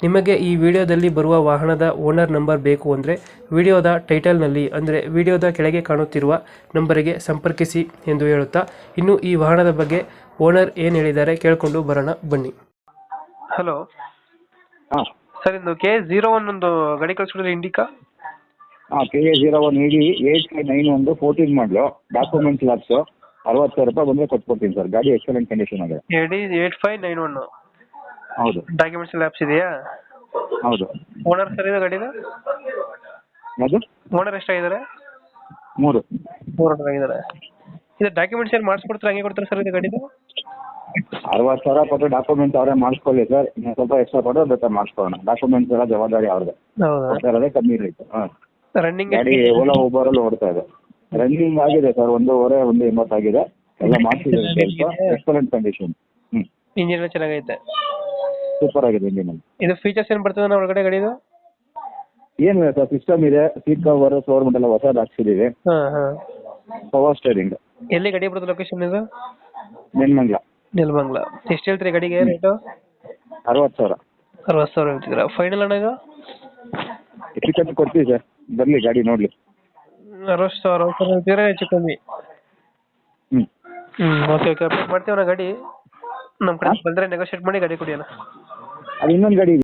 ನಿಮಗೆ ಈ ವಿಡಿಯೋದಲ್ಲಿ ಬರುವ ವಾಹನದ ಓನರ್ ನಂಬರ್ ಬೇಕು ಅಂದರೆ ವಿಡಿಯೋದ ಟೈಟಲ್ನಲ್ಲಿ ಅಂದರೆ ವಿಡಿಯೋದ ಕೆಳಗೆ ಕಾಣುತ್ತಿರುವ ನಂಬರಿಗೆ ಸಂಪರ್ಕಿಸಿ ಎಂದು ಹೇಳುತ್ತಾ ಇನ್ನು ಈ ವಾಹನದ ಬಗ್ಗೆ ಓನರ್ ಏನು ಹೇಳಿದ್ದಾರೆ ಕೇಳಿಕೊಂಡು ಬರೋಣ ಬನ್ನಿ. ಹಲೋ. ಹಾಂ. ಸರ್ ಇದು ಕೆ ಜೀರೋ ಒನ್ ಒಂದು ಗಾಡಿ ಕಳಿಸ್ಕೊಡಿದ್ರೆ ಇಂಡಿಕಾ ಹಾಂ K A zero one ED eight five nine ಒಂದು ಫೋರ್ಟೀನ್ ಮಾಡಲು ಡಾಕ್ಯುಮೆಂಟ್ಸ್ ಲ್ಯಾಪ್ಸು ಅರವತ್ತು ಸಾವಿರ ರೂಪಾಯಿ ಬಂದರೆ ಕೊಟ್ಕೊಡ್ತೀನಿ ಸರ್ ಗಾಡಿ ಎಕ್ಸಲೆಂಟ್ ಕಂಡೀಷನ್ ಆಗಿದೆ. ED eight five nine one ಹೌದು. ಡಾಕ್ಯುಮೆಂಟ್ಸ್ ಲ್ಯಾಪ್ಸ್ ಇದೆಯಾ? ಹೌದು. ಓನರ್ ಸರ್ ಇದು ಗಾಡಿದು? ಅದು ಓನರ್ ಎಷ್ಟಾಗಿದ್ದಾರೆ ಮೂರು. ಮೂರು ಆಗಿದ್ದಾರೆ. ಇದು ಡಾಕ್ಯುಮೆಂಟ್ಸ್ ಏನು ಮಾಡಿಸ್ಕೊಡ್ತಾರೆ ಹಂಗೆ ಕೊಡ್ತಾರೆ ಸರ್ ಇದು ಗಾಡಿದು? ಅರವತ್ತು ಸಾವಿರ ಕೊಟ್ಟು ಡಾಕ್ಯುಮೆಂಟ್ಸ್ ಅವರೇ ಮಾಡಿಸ್ಕೊಳ್ಳಿ ಸರ್ ಇನ್ನು ಸ್ವಲ್ಪ ಎಕ್ಸ್ಟ್ರಾ ಕೊಟ್ಟರೆ ಬೇಕಾದ್ರೆ ಮಾಡಿಸ್ಕೊಳ್ಳೋಣ. ಡಾಕ್ಯುಮೆಂಟ್ಸ್ ಎಲ್ಲ ಜವಾಬ್ದಾರಿ ಅವ್ರದ್ದು. ಹೌದಾ? ಕೊಡ್ತಾ ಇರೋದೇ ಕಮ್ಮಿ ಇರಲಿ ಹಾಂ. ರನ್ನಿಂಗ್ ಗಾಡಿ ಓಲಾ ಅಲ್ಲಿ ಓಡ್ತಾ ಇದೆ. ರನ್ನಿಂಗ್ ಆಗಿದೆ ಸರ್ ಒಂದೂವರೆ ಒಂದು ಎಂಬತ್ತಾಗಿದೆ ಎಲ್ಲ ಮಾಡಿಸಿದ್ದೀವಿ ಸ್ವಲ್ಪ ಎಕ್ಸಲೆಂಟ್ ಕಂಡೀಷನ್ ಹ್ಞೂ ಇಂಜಿನ್ ಚೆನ್ನಾಗೈತೆ. ಸೂಪರ್ ಆಗಿದೆ ಇಂಜಿನಲ್ಲಿ ಇದು ಫೀಚರ್ಸ್ ಏನು ಬರ್ತದೆ ನಾವು ಒಳಗಡೆ ಗಾಡಿದು? ಏನು ಸರ್ ಸಿಸ್ಟಮ್ ಇದೆ ಸೀಟ್ ಕವರ್ ಫ್ಲೋರ್ ಎಲ್ಲ ಹೊಸದು ಹಾಕ್ಸಿದೀವಿ. ಹಾಂ ಹಾಂ. ಪವರ್ ಸ್ಟೇರಿಂಗ್ ಎಲ್ಲಿ ಗಾಡಿ ಬರ್ತದೆ ಲೊಕೇಶನ್ ಇದು? ನೆನ್ಮಂಗ್ಲ ನೆಲಮಂಗ್ಲ. ಎಷ್ಟು ಹೇಳ್ತೀರಿ ಗಾಡಿಗೆ ರೇಟು ಅರವತ್ತು ಸಾವಿರ. ಅರವತ್ತು ಸಾವಿರ ಹೇಳ್ತಿದ್ದೀರಾ? ಫೈನಲ್ ಅಣ್ಣ ಇದು? ಟಿಕೆಟ್ ಕೊಡ್ತೀವಿ ಸರ್. ಬರಲಿ ಗಾಡಿ ನೋಡ್ಲಿ. ಅರವತ್ತು ಸಾವಿರ ಅರವತ್ತು ಸಾವಿರ ಹೇಳ್ತೀರಾ? ಹೆಚ್ಚು ಕಮ್ಮಿ. ಹ್ಞೂ ಹ್ಞೂ ಓಕೆ ಓಕೆ ಅಪ್ಡೇಟ್ ಮಾಡ್ತೀವಿ ಅಣ್ಣ ಗಾಡಿ. ನಮ್ಮ ಕಡೆ. ಬಂದ್ರೆ ನೆಗೋಷಿಯೇಟ್ ಮಾಡಿ ಗಾಡಿ ಕೊಡಿ ಅಣ್ಣ ಅದು ಇನ್ನೊಂದು ಗಾಡಿ